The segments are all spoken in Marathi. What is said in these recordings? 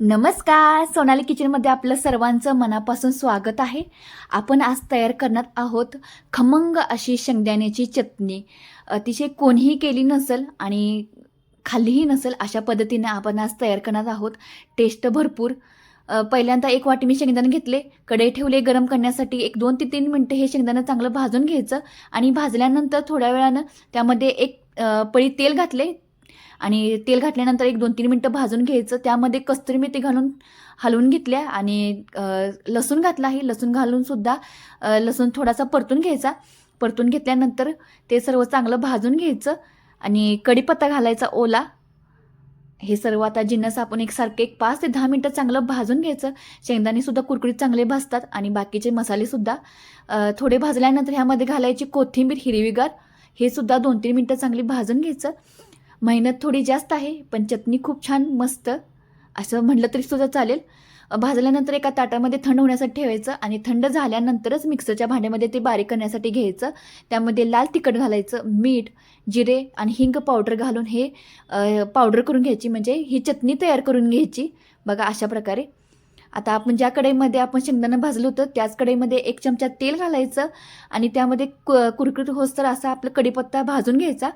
नमस्कार. सोनाली किचनमध्ये आपलं सर्वांचं मनापासून स्वागत आहे. आपण आज तयार करणार आहोत खमंग अशी शेंगदाण्याची चटणी. अतिशय कोणीही केली नसेल आणि खाल्लीही नसेल अशा पद्धतीने आपण आज तयार करणार आहोत. टेस्ट भरपूर. पहिल्यांदा एक वाटी मी शेंगदाणे घेतले. कढई ठेवले गरम करण्यासाठी एक दोन ते तीन मिनटं हे शेंगदाणं चांगलं भाजून घ्यायचं आणि भाजल्यानंतर थोड्या वेळानं त्यामध्ये एक पळी तेल घातले. आणि तेल घातल्यानंतर एक दोन तीन मिनटं भाजून घ्यायचं. त्यामध्ये कस्तुरी मेथी घालून हलवून घेतल्या आणि लसूण घातला आहे लसूण घालूनसुद्धा लसूण थोडासा परतून घ्यायचा. परतून घेतल्यानंतर ते सर्व चांगलं भाजून घ्यायचं आणि कढीपत्ता घालायचा ओला. हे सर्व आता जिन्नस आपण एकसारखे एक पाच ते दहा मिनटं चांगलं भाजून घ्यायचं. शेंगदाणेसुद्धा कुरकुरीत चांगले भाजतात आणि बाकीचे मसालेसुद्धा थोडे भाजल्यानंतर ह्यामध्ये घालायची कोथिंबीर हिरवीगार. हे सुद्धा दोन तीन मिनटं चांगली भाजून घ्यायचं. मेहनत थोडी जास्त आहे पण चटणी खूप छान मस्त. असं म्हटलं तरी सुद्धा चालेल. भाजल्यानंतर एका ताटामध्ये थंड होण्यासाठी ठेवायचं आणि थंड झाल्यानंतरच मिक्सरच्या भांड्यामध्ये ते बारीक करण्यासाठी घ्यायचं. त्यामध्ये लाल तिखट घालायचं मीठ जिरे आणि हिंग पावडर घालून हे पावडर करून घ्यायची. म्हणजे ही चटणी तयार करून घ्यायची. बघा अशा प्रकारे. आता आपण ज्या कढईमध्ये आपण शेंगदाणं भाजलं होतं त्याच कढईमध्ये एक चमचा तेल घालायचं आणि त्यामध्ये कु कुरकुरीत होस्तर असा आपला कढीपत्ता भाजून घ्यायचा.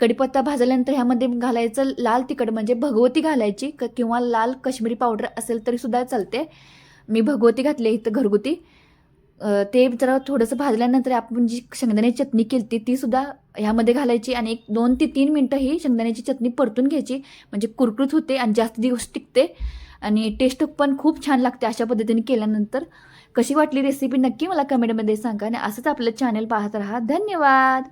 कढीपत्ता भाजल्यानंतर ह्यामध्ये घालायचं लाल तिखट म्हणजे भगवती घालायची क किंवा लाल कश्मीरी पावडर असेल तरी सुद्धा चालते. मी भगवती घातली इथं घरगुती. ते जरा थोडंसं भाजल्यानंतर आपण जी शेंगदाण्याची चटणी केली ती सुद्धा ह्यामध्ये घालायची आणि एक दोन ते तीन मिनटं ही शेंगदाण्याची चटणी परतून घ्यायची. म्हणजे कुरकुरीत होते आणि जास्त दिवस टिकते. आणि टेस्ट पण खूप छान लागते अशा पद्धतीने केल्यानंतर. कशी वाटली रेसिपी नक्की मला कमेंटमध्ये सांगा आणि असंच आपलं चॅनल पाहत राहा. धन्यवाद!